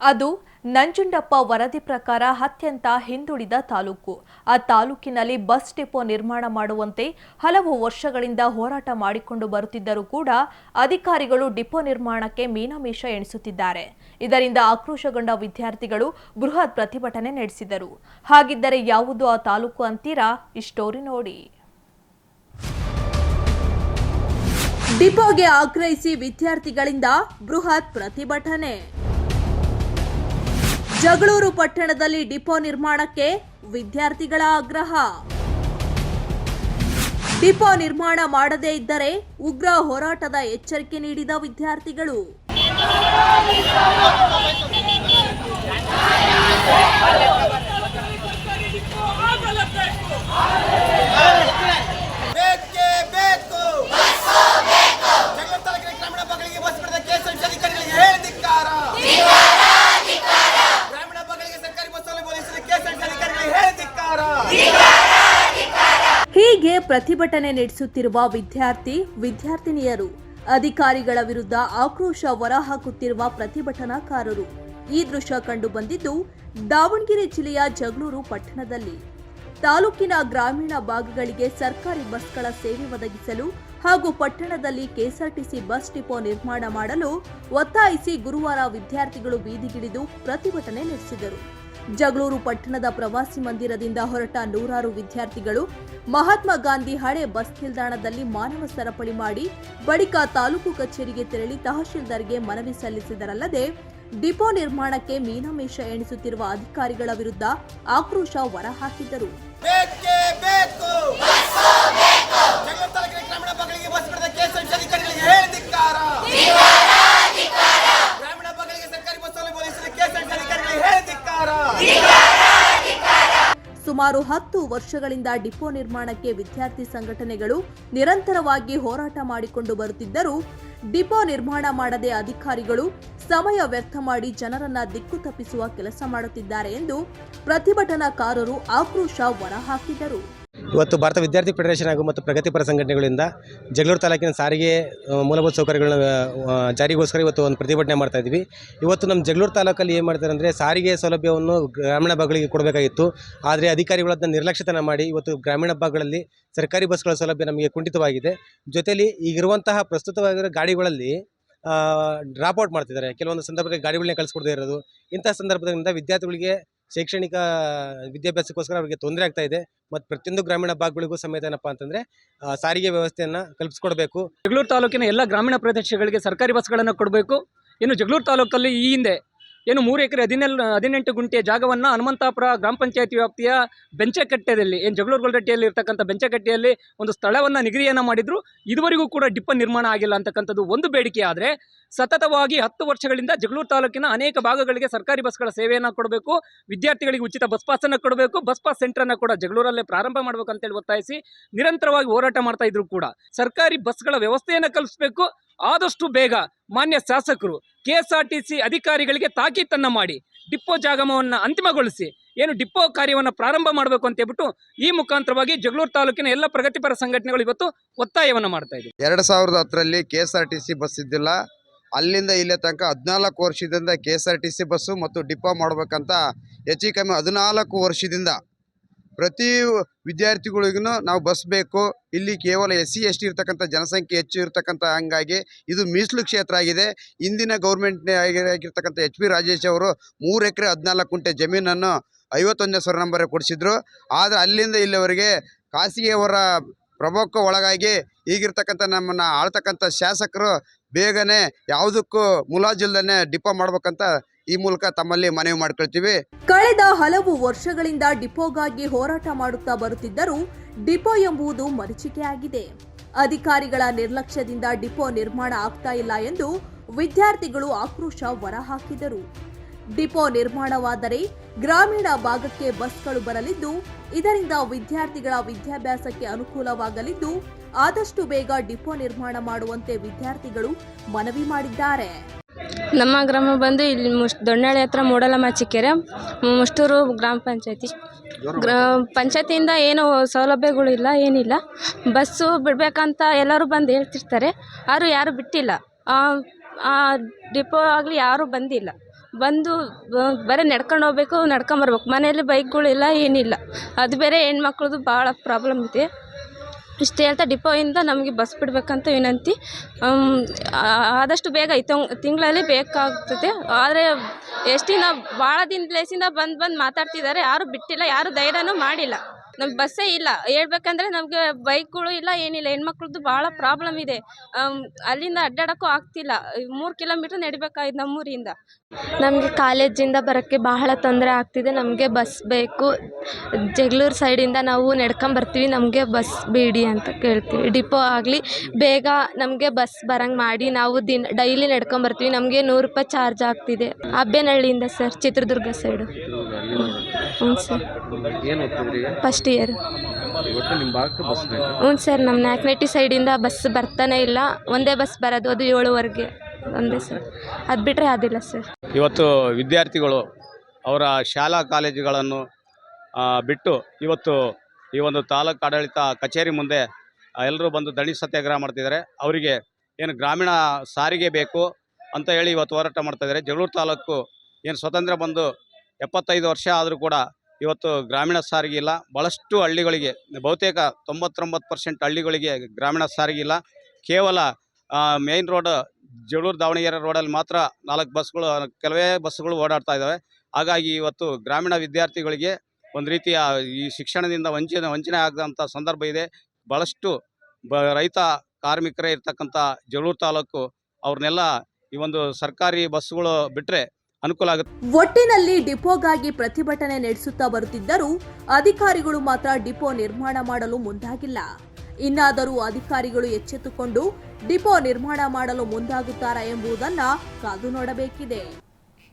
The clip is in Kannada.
ಅದು ನಂಜುಂಡಪ್ಪ ವರದಿ ಪ್ರಕಾರ ಅತ್ಯಂತ ಹಿಂದುಳಿದ ತಾಲೂಕು. ಆ ತಾಲೂಕಿನಲ್ಲಿ ಬಸ್ ಡಿಪೋ ನಿರ್ಮಾಣ ಮಾಡುವಂತೆ ಹಲವು ವರ್ಷಗಳಿಂದ ಹೋರಾಟ ಮಾಡಿಕೊಂಡು ಬರುತ್ತಿದ್ದರೂ ಕೂಡ ಅಧಿಕಾರಿಗಳು ಡಿಪೋ ನಿರ್ಮಾಣಕ್ಕೆ ಮೀನಮೇಷ ಎಣಿಸುತ್ತಿದ್ದಾರೆ. ಇದರಿಂದ ಆಕ್ರೋಶಗೊಂಡ ವಿದ್ಯಾರ್ಥಿಗಳು ಬೃಹತ್ ಪ್ರತಿಭಟನೆ ನಡೆಸಿದರು. ಹಾಗಿದ್ದರೆ ಯಾವುದು ಆ ತಾಲೂಕು ಅಂತೀರಾ? ಈ ನೋಡಿ. ಡಿಪೋಗೆ ಆಗ್ರಹಿಸಿ ವಿದ್ಯಾರ್ಥಿಗಳಿಂದ ಬೃಹತ್ ಪ್ರತಿಭಟನೆ. ಜಗಳೂರು ಪಟ್ಟಣದಲ್ಲಿ ಡಿಪೋ ನಿರ್ಮಾಣಕ್ಕೆ ವಿದ್ಯಾರ್ಥಿಗಳ ಆಗ್ರಹ. ಡಿಪೋ ನಿರ್ಮಾಣ ಮಾಡದೇ ಇದ್ದರೆ ಉಗ್ರ ಹೋರಾಟದ ಎಚ್ಚರಿಕೆ ನೀಡಿದ ವಿದ್ಯಾರ್ಥಿಗಳು ಬೇಕೇ ಬೇಕು ಜಗಳ ತಾಲೂಕಿನ ಗ್ರಾಮೀಣ ಭಾಗಗಳಿಗೆ ಬಸ್ ಬಿಡದ ಕೆಎಸ್ಆರ್ಟಿಸಿ ಅಧಿಕಾರಿಗಳಿಗೆ ಹೇಳಿದಿಕ್ಕಾರ ಗ್ರಾಮೀಣ ಭಾಗಗಳಿಗೆ ಸರ್ಕಾರಿ ಬಸ್ ಸೌಲಭ್ಯ ಒದಗಿಸಲು ಕೆಎಸ್ಆರ್ಟಿಸಿ ಅಧಿಕಾರಿಗಳಿಗೆ ಹೇಳಿದಿಕ್ಕಾರ ಹೀಗೆ ಪ್ರತಿಭಟನೆ ನಡೆಸುತ್ತಿರುವ ವಿದ್ಯಾರ್ಥಿ, ವಿದ್ಯಾರ್ಥಿನಿಯರು, ಅಧಿಕಾರಿಗಳ ವಿರುದ್ಧ ಆಕ್ರೋಶ ಹೊರಹಾಕುತ್ತಿರುವ ಪ್ರತಿಭಟನಾಕಾರರು. ಈ ದೃಶ್ಯ ಕಂಡು ಬಂದಿದ್ದು ದಾವಣಗೆರೆ ಜಿಲ್ಲೆಯ ಜಗಳೂರು ಪಟ್ಟಣದಲ್ಲಿ. ತಾಲೂಕಿನ ಗ್ರಾಮೀಣ ಭಾಗಗಳಿಗೆ ಸರ್ಕಾರಿ ಬಸ್ಗಳ ಸೇವೆ ಒದಗಿಸಲು ಹಾಗೂ ಪಟ್ಟಣದಲ್ಲಿ ಕೆಎಸ್ಆರ್ಟಿಸಿ ಬಸ್ ಡಿಪೋ ನಿರ್ಮಾಣ ಮಾಡಲು ಒತ್ತಾಯಿಸಿ ಗುರುವಾರ ವಿದ್ಯಾರ್ಥಿಗಳು ಬೀದಿಗಿಳಿದು ಪ್ರತಿಭಟನೆ ನಡೆಸಿದರು. ಜಗಳೂರು ಪಟ್ಟಣದ ಪ್ರವಾಸಿ ಮಂದಿರದಿಂದ ಹೊರಟ ನೂರಾರು ವಿದ್ಯಾರ್ಥಿಗಳು ಮಹಾತ್ಮ ಗಾಂಧಿ ಹಳೆ ಬಸ್ ನಿಲ್ದಾಣದಲ್ಲಿ ಮಾನವ ಸರಪಳಿ ಮಾಡಿ ಬಳಿಕ ತಾಲೂಕು ಕಚೇರಿಗೆ ತೆರಳಿ ತಹಶೀಲ್ದಾರ್ಗೆ ಮನವಿ ಸಲ್ಲಿಸಿದರಲ್ಲದೆ ಡಿಪೋ ನಿರ್ಮಾಣಕ್ಕೆ ಮೀನಮೇಷ ಎಣಿಸುತ್ತಿರುವ ಅಧಿಕಾರಿಗಳ ವಿರುದ್ಧ ಆಕ್ರೋಶ ಹೊರಹಾಕಿದ್ದರು ಭಾಗಗಳಿಗೆ ಬಸ್ ಬಿಡದ ಕೆಎಸ್ಆರ್ಟಿಸಿ ಅಧಿಕಾರಿಗಳಿಗೆ ಹೇಳಿದಿಕ್ಕಾರ ಗ್ರಾಮೀಣ ಭಾಗಗಳಿಗೆ ಸರ್ಕಾರಿ ಬಸ್ ಸೌಲಭ್ಯ ಒದಗಿಸಲು ಕೆಎಸ್ಆರ್ಟಿಸಿ ಅಧಿಕಾರಿಗಳಿಗೆ ಹೇಳಿದಿಕ್ಕಾರ ಸುಮಾರು ಹತ್ತು ವರ್ಷಗಳಿಂದ ಡಿಪೋ ನಿರ್ಮಾಣಕ್ಕೆ ವಿದ್ಯಾರ್ಥಿ ಸಂಘಟನೆಗಳು ನಿರಂತರವಾಗಿ ಹೋರಾಟ ಮಾಡಿಕೊಂಡು ಬರುತ್ತಿದ್ದರೂ ಡಿಪೋ ನಿರ್ಮಾಣ ಮಾಡದೆ ಅಧಿಕಾರಿಗಳು ಸಮಯ ವ್ಯರ್ಥ ಮಾಡಿ ಜನರನ್ನ ದಿಕ್ಕು ತಪ್ಪಿಸುವ ಕೆಲಸ ಮಾಡುತ್ತಿದ್ದಾರೆ ಎಂದು ಪ್ರತಿಭಟನಾಕಾರರು ಆಕ್ರೋಶ ಹೊರಹಾಕಿದರು. ಇವತ್ತು ಭಾರತ ವಿದ್ಯಾರ್ಥಿ ಫೆಡರೇಷನ್ ಹಾಗೂ ಮತ್ತು ಪ್ರಗತಿಪರ ಸಂಘಟನೆಗಳಿಂದ ಜಗಳೂರು ತಾಲೂಕಿನ ಸಾರಿಗೆ ಮೂಲಭೂತ ಸೌಕರ್ಯಗಳನ್ನ ಜಾರಿಗೋಸ್ಕರ ಇವತ್ತು ಒಂದು ಪ್ರತಿಭಟನೆ ಮಾಡ್ತಾ ಇದ್ವಿ. ಇವತ್ತು ನಮ್ಮ ಜಗಳೂರು ತಾಲೂಕಲ್ಲಿ ಏನು ಮಾಡ್ತಾರೆ ಅಂದರೆ ಸಾರಿಗೆ ಸೌಲಭ್ಯವನ್ನು ಗ್ರಾಮೀಣ ಭಾಗಗಳಿಗೆ ಕೊಡಬೇಕಾಗಿತ್ತು. ಆದರೆ ಅಧಿಕಾರಿಗಳು ಅದನ್ನು ನಿರ್ಲಕ್ಷ್ಯತನ ಮಾಡಿ ಇವತ್ತು ಗ್ರಾಮೀಣ ಭಾಗಗಳಲ್ಲಿ ಸರ್ಕಾರಿ ಬಸ್ಗಳ ಸೌಲಭ್ಯ ನಮಗೆ ಕುಂಠಿತವಾಗಿದೆ. ಜೊತೆಯಲ್ಲಿ ಈಗಿರುವಂತಹ ಪ್ರಸ್ತುತವಾಗಿರೋ ಗಾಡಿಗಳಲ್ಲಿ ಡ್ರಾಪ್ ಔಟ್ ಮಾಡ್ತಿದ್ದಾರೆ. ಕೆಲವೊಂದು ಸಂದರ್ಭದಲ್ಲಿ ಗಾಡಿಗಳನ್ನೇ ಕಳಿಸ್ಕೊಡದೇ ಇರೋದು. ಇಂಥ ಸಂದರ್ಭದಿಂದ ವಿದ್ಯಾರ್ಥಿಗಳಿಗೆ ಶೈಕ್ಷಣಿಕ ವಿದ್ಯಾಭ್ಯಾಸಕ್ಕೋಸ್ಕರ ಅವರಿಗೆ ತೊಂದರೆ ಆಗ್ತಾ ಇದೆ. ಮತ್ತು ಪ್ರತಿಯೊಂದು ಗ್ರಾಮೀಣ ಭಾಗಗಳಿಗೂ ಸಮೇತ ಏನಪ್ಪ ಅಂತಂದರೆ ಸಾರಿಗೆ ವ್ಯವಸ್ಥೆಯನ್ನು ಕಲ್ಪಿಸ್ಕೊಡ್ಬೇಕು. ಜಗಳೂರು ತಾಲೂಕಿನ ಎಲ್ಲ ಗ್ರಾಮೀಣ ಪ್ರದೇಶಗಳಿಗೆ ಸರ್ಕಾರಿ ಬಸ್ಗಳನ್ನು ಕೊಡಬೇಕು. ಇನ್ನು ಜಗಳೂರು ತಾಲೂಕಲ್ಲಿ ಈ ಹಿಂದೆ ಏನು ಮೂರು ಎಕರೆ ಹದಿನೆಲ್ ಹದಿನೆಂಟು ಗುಂಟೆ ಜಾಗವನ್ನು ಹನುಮಂತಾಪುರ ಗ್ರಾಮ ಪಂಚಾಯತಿ ವ್ಯಾಪ್ತಿಯ ಬೆಂಚಕಟ್ಟೆಯಲ್ಲಿ, ಏನು ಜಗಳೂರು ಗೊಲ್ರಟ್ಟಿಯಲ್ಲಿ ಇರ್ತಕ್ಕಂಥ ಬೆಂಚಕಟ್ಟೆಯಲ್ಲಿ ಒಂದು ಸ್ಥಳವನ್ನು ನಿಗದಿಯನ್ನು ಮಾಡಿದ್ರು. ಇದುವರೆಗೂ ಕೂಡ ಡಿಪ್ಪ ನಿರ್ಮಾಣ ಆಗಿಲ್ಲ ಅಂತಕ್ಕಂಥದ್ದು ಒಂದು ಬೇಡಿಕೆ ಆದರೆ, ಸತತವಾಗಿ ಹತ್ತು ವರ್ಷಗಳಿಂದ ಜಗಳೂರು ತಾಲೂಕಿನ ಅನೇಕ ಭಾಗಗಳಿಗೆ ಸರ್ಕಾರಿ ಬಸ್ಗಳ ಸೇವೆಯನ್ನು ಕೊಡಬೇಕು, ವಿದ್ಯಾರ್ಥಿಗಳಿಗೆ ಉಚಿತ ಬಸ್ ಪಾಸನ್ನು ಕೊಡಬೇಕು, ಬಸ್ ಪಾಸ್ ಸೆಂಟರನ್ನು ಕೂಡ ಜಗಳೂರಲ್ಲೇ ಪ್ರಾರಂಭ ಮಾಡಬೇಕು ಅಂತೇಳಿ ಒತ್ತಾಯಿಸಿ ನಿರಂತರವಾಗಿ ಹೋರಾಟ ಮಾಡ್ತಾ ಇದ್ರು ಕೂಡ. ಸರ್ಕಾರಿ ಬಸ್ಗಳ ವ್ಯವಸ್ಥೆಯನ್ನು ಕಲ್ಪಿಸಬೇಕು ಆದಷ್ಟು ಬೇಗ ಮಾನ್ಯ ಶಾಸಕರು ಕೆ ಅಧಿಕಾರಿಗಳಿಗೆ ತಾಕೀತನ್ನು ಮಾಡಿ ಡಿಪೋ ಜಾಗಮವನ್ನು ಅಂತಿಮಗೊಳಿಸಿ ಏನು ಡಿಪೋ ಕಾರ್ಯವನ್ನು ಪ್ರಾರಂಭ ಮಾಡಬೇಕು ಅಂತ ಹೇಳ್ಬಿಟ್ಟು ಈ ಮುಖಾಂತರವಾಗಿ ಜಗಳೂರು ತಾಲೂಕಿನ ಎಲ್ಲ ಪ್ರಗತಿಪರ ಸಂಘಟನೆಗಳು ಇವತ್ತು ಒತ್ತಾಯವನ್ನು ಮಾಡ್ತಾ ಇದ್ದೀವಿ. ಎರಡು ಸಾವಿರದ ಹತ್ತರಲ್ಲಿ K S R T C bus ಇದ್ದಿಲ್ಲ. ಅಲ್ಲಿಂದ ಇಲ್ಲೇ ತನಕ ಹದಿನಾಲ್ಕು ವರ್ಷದಿಂದ K S R T C bus ಮತ್ತು ಡಿಪೋ ಮಾಡಬೇಕಂತ ಹೆಚ್ಚು ಕಮ್ಮಿ ಹದಿನಾಲ್ಕು ವರ್ಷದಿಂದ ಪ್ರತಿ ವಿದ್ಯಾರ್ಥಿಗಳಿಗೂ ನಾವು ಬಸ್ ಬೇಕು. ಇಲ್ಲಿ ಕೇವಲ ಎಸ್ ಸಿ ಎಸ್ ಟಿ ಇರ್ತಕ್ಕಂಥ ಜನಸಂಖ್ಯೆ ಹೆಚ್ಚು ಇರ್ತಕ್ಕಂಥ ಹಂಗಾಗಿ ಇದು ಮೀಸಲು ಕ್ಷೇತ್ರ ಆಗಿದೆ. ಇಂದಿನ ಗೌರ್ಮೆಂಟ್ನೇ ಆಗಿರ್ತಕ್ಕಂಥ ಎಚ್ ಪಿ ರಾಜೇಶ್ ಅವರು ಮೂರು ಎಕರೆ ಹದಿನಾಲ್ಕು ಕುಂಟೆ ಜಮೀನನ್ನು ಐವತ್ತೊಂದನೇ ಸ್ವರ ನಂಬರ್ ಕೊಡಿಸಿದ್ರು. ಆದರೆ ಅಲ್ಲಿಂದ ಇಲ್ಲಿವರೆಗೆ ಖಾಸಗಿಯವರ ಪ್ರಭಾವಕ್ಕೂ ಒಳಗಾಗಿ ಈಗಿರ್ತಕ್ಕಂಥ ನಮ್ಮನ್ನು ಆಳ್ತಕ್ಕಂಥ ಶಾಸಕರು ಬೇಗನೆ ಯಾವುದಕ್ಕೂ ಮುಲಾಜಿಲ್ದೇ ಡಿಪೋ ಮಾಡ್ಬೇಕಂತ ಈ ಮೂಲಕ ತಮ್ಮಲ್ಲಿ ಮನವಿ ಮಾಡ್ಕೊಳ್ತೀವಿ. ಕಳೆದ ಹಲವು ವರ್ಷಗಳಿಂದ ಡಿಪೋಗಾಗಿ ಹೋರಾಟ ಮಾಡುತ್ತಾ ಬರುತ್ತಿದ್ದರೂ ಡಿಪೋ ಎಂಬುದು ಮರೀಚಿಕೆಯಾಗಿದೆ ಅಧಿಕಾರಿಗಳ ನಿರ್ಲಕ್ಷ್ಯದಿಂದ ಡಿಪೋ ನಿರ್ಮಾಣ ಆಗ್ತಾ ಇಲ್ಲ ಎಂದು ವಿದ್ಯಾರ್ಥಿಗಳು ಆಕ್ರೋಶ ಹೊರಹಾಕಿದರು. ಡಿಪೋ ನಿರ್ಮಾಣವಾದರೆ ಗ್ರಾಮೀಣ ಭಾಗಕ್ಕೆ ಬಸ್ಗಳು ಬರಲಿದ್ದು, ಇದರಿಂದ ವಿದ್ಯಾರ್ಥಿಗಳ ವಿದ್ಯಾಭ್ಯಾಸಕ್ಕೆ ಅನುಕೂಲವಾಗಲಿದ್ದು, ಆದಷ್ಟು ಬೇಗ ಡಿಪೋ ನಿರ್ಮಾಣ ಮಾಡುವಂತೆ ವಿದ್ಯಾರ್ಥಿಗಳು ಮನವಿ ಮಾಡಿದ್ದಾರೆ. ನಮ್ಮ ಗ್ರಾಮ ಬಂದು ಇಲ್ಲಿ ಮುಷ್ ದೊಣ್ಣಳ್ಳಿ ಹತ್ರ ಮೂಡಲಮಾಚಿಕೆರೆ, ಮುಷ್ಟೂರು ಗ್ರಾಮ ಪಂಚಾಯತಿ. ಗ್ರಾ ಪಂಚಾಯತಿಯಿಂದ ಏನು ಸೌಲಭ್ಯಗಳಿಲ್ಲ ಏನಿಲ್ಲ. ಬಸ್ಸು ಬಿಡಬೇಕಂತ ಎಲ್ಲರೂ ಬಂದು ಹೇಳ್ತಿರ್ತಾರೆ. ಆದರೂ ಯಾರು ಬಿಟ್ಟಿಲ್ಲ. ಆ ಡಿಪೋ ಆಗಲಿ ಯಾರೂ ಬಂದಿಲ್ಲ. ಬಂದು ಬರೀ ನಡ್ಕೊಂಡು ಹೋಗ್ಬೇಕು, ನಡ್ಕೊಂಬರ್ಬೇಕು. ಮನೆಯಲ್ಲಿ ಬೈಕ್ಗಳಿಲ್ಲ ಏನಿಲ್ಲ. ಅದು ಬೇರೆ ಹೆಣ್ಮಕ್ಳದ್ದು ಭಾಳ ಪ್ರಾಬ್ಲಮ್ ಇದೆ. ಇಷ್ಟು ಹೇಳ್ತಾ ಡಿಪೋಯಿಂದ ನಮಗೆ ಬಸ್ ಬಿಡಬೇಕಂತ ವಿನಂತಿ. ಆದಷ್ಟು ಬೇಗ ಈ ತಿಂಗಳಲ್ಲಿ ಬೇಕಾಗ್ತದೆ. ಆದರೆ ಎಷ್ಟಿನ ಭಾಳ ದಿನ ಪ್ಲೇಸಿಂದ ಬಂದು ಬಂದು ಮಾತಾಡ್ತಿದ್ದಾರೆ ಯಾರು ಬಿಟ್ಟಿಲ್ಲ, ಯಾರು ಧೈರ್ಯನೂ ಮಾಡಿಲ್ಲ. ನಮ್ಗೆ ಬಸ್ಸೇ ಇಲ್ಲ. ಹೇಳ್ಬೇಕಂದ್ರೆ ನಮಗೆ ಬೈಕ್ಗಳು ಇಲ್ಲ ಏನಿಲ್ಲ. ಹೆಣ್ಮಕ್ಳದ್ದು ಭಾಳ ಪ್ರಾಬ್ಲಮ್ ಇದೆ. ಅಲ್ಲಿಂದ ಅಡ್ಡಾಡೋಕ್ಕೂ ಆಗ್ತಿಲ್ಲ. ಮೂರು ಕಿಲೋಮೀಟ್ರ್ ನಡಿಬೇಕಾಯ್ತು ನಮ್ಮೂರಿಂದ? ನಮಗೆ ಕಾಲೇಜಿಂದ ಬರೋಕ್ಕೆ ಬಹಳ ತೊಂದರೆ ಆಗ್ತಿದೆ. ನಮಗೆ ಬಸ್ ಬೇಕು. ಜಗಳೂರು ಸೈಡಿಂದ ನಾವು ನಡ್ಕೊಂಬರ್ತೀವಿ ನಮಗೆ ಬಸ್ ಬೇಡಿ ಅಂತ ಕೇಳ್ತೀವಿ. ಡಿಪೋ ಆಗಲಿ ಬೇಗ ನಮಗೆ ಬಸ್ ಬರಂಗೆ ಮಾಡಿ ನಾವು ದಿನ ಡೈಲಿ ನಡ್ಕೊಂಬರ್ತೀವಿ ನಮಗೆ ನೂರು ರೂಪಾಯಿ ಚಾರ್ಜ್ ಆಗ್ತಿದೆ. ಅಬ್ಬೇನಹಳ್ಳಿಯಿಂದ ಸರ್ ಚಿತ್ರದುರ್ಗ ಸೈಡು. ಹ್ಞೂ ಸರ್. ಏನು ಓದ್ತಿದ್ರಿ ಈಗ ಫಸ್ಟ್ ಇಯರ್ ಇವತ್ತು ನಿಮ್ಮ ಭಾಗಕ್ಕೆ ಬಸ್ ಬೇಕು ಹ್ಞೂ ಸರ್ ನಮ್ಮ ನಾಲ್ಕನೇಟಿ ಸೈಡಿಂದ ಬಸ್ ಬರ್ತಾನೆ ಇಲ್ಲ. ಒಂದೇ ಬಸ್ ಬರೋದು ಅದು ಏಳುವರೆಗೆ. ಒಂದೇ ಸರ್. ಅದು ಬಿಟ್ಟರೆ ಅದಿಲ್ಲ ಸರ್. ಇವತ್ತು ವಿದ್ಯಾರ್ಥಿಗಳು ಅವರ ಶಾಲಾ ಕಾಲೇಜುಗಳನ್ನು ಬಿಟ್ಟು ಇವತ್ತು ಈ ಒಂದು ತಾಲೂಕು ಆಡಳಿತ ಕಚೇರಿ ಮುಂದೆ ಎಲ್ಲರೂ ಬಂದು ದಣಿ ಸತ್ಯಾಗ್ರಹ ಮಾಡ್ತಿದ್ದಾರೆ. ಅವರಿಗೆ ಏನು ಗ್ರಾಮೀಣ ಸಾರಿಗೆ ಬೇಕು ಅಂತ ಹೇಳಿ ಇವತ್ತು ಹೋರಾಟ ಮಾಡ್ತಾ ಇದ್ದಾರೆ. ಜಗಳೂರು ತಾಲೂಕು ಏನು ಸ್ವತಂತ್ರ ಬಂದು ಎಪ್ಪತ್ತೈದು ವರ್ಷ ಆದರೂ ಕೂಡ ಇವತ್ತು ಗ್ರಾಮೀಣ ಸಾರಿಗೆ ಇಲ್ಲ. ಭಾಳಷ್ಟು ಹಳ್ಳಿಗಳಿಗೆ, ಬಹುತೇಕ ತೊಂಬತ್ತೊಂಬತ್ತು ಪರ್ಸೆಂಟ್ ಹಳ್ಳಿಗಳಿಗೆ ಗ್ರಾಮೀಣ ಸಾರಿಗೆ ಇಲ್ಲ. ಕೇವಲ ಮೇಯ್ನ್ ರೋಡ್ ಜಗಳೂರು ದಾವಣಗೆರೆ ರೋಡಲ್ಲಿ ಮಾತ್ರ ನಾಲ್ಕು ಬಸ್ಗಳು, ಕೆಲವೇ ಬಸ್ಗಳು ಓಡಾಡ್ತಾ ಇದ್ದಾವೆ. ಹಾಗಾಗಿ ಇವತ್ತು ಗ್ರಾಮೀಣ ವಿದ್ಯಾರ್ಥಿಗಳಿಗೆ ಒಂದು ರೀತಿಯ ಈ ಶಿಕ್ಷಣದಿಂದ ವಂಚನೆ ವಂಚನೆ ಆಗದಂಥ ಸಂದರ್ಭ ಇದೆ. ಭಾಳಷ್ಟು ಬ, ರೈತ ಕಾರ್ಮಿಕರೇ ಇರ್ತಕ್ಕಂಥ ಜಗಳೂರು ತಾಲೂಕು, ಅವ್ರನ್ನೆಲ್ಲ ಈ ಒಂದು ಸರ್ಕಾರಿ ಬಸ್ಗಳು ಬಿಟ್ಟರೆ ಅನುಕೂಲ ಆಗುತ್ತೆ ಒಟ್ಟಿನಲ್ಲಿ ಡಿಪೋಗಾಗಿ ಪ್ರತಿಭಟನೆ ನಡೆಸುತ್ತಾ ಬರುತ್ತಿದ್ದರೂ ಅಧಿಕಾರಿಗಳು ಮಾತ್ರ ಡಿಪೋ ನಿರ್ಮಾಣ ಮಾಡಲು ಮುಂದಾಗಿಲ್ಲ. ಇನ್ನಾದರೂ ಅಧಿಕಾರಿಗಳು ಎಚ್ಚೆತ್ತುಕೊಂಡು ಡಿಪೋ ನಿರ್ಮಾಣ ಮಾಡಲು ಮುಂದಾಗುತ್ತಾರಾ ಎಂಬುದನ್ನ ಕಾದು ನೋಡಬೇಕಿದೆ.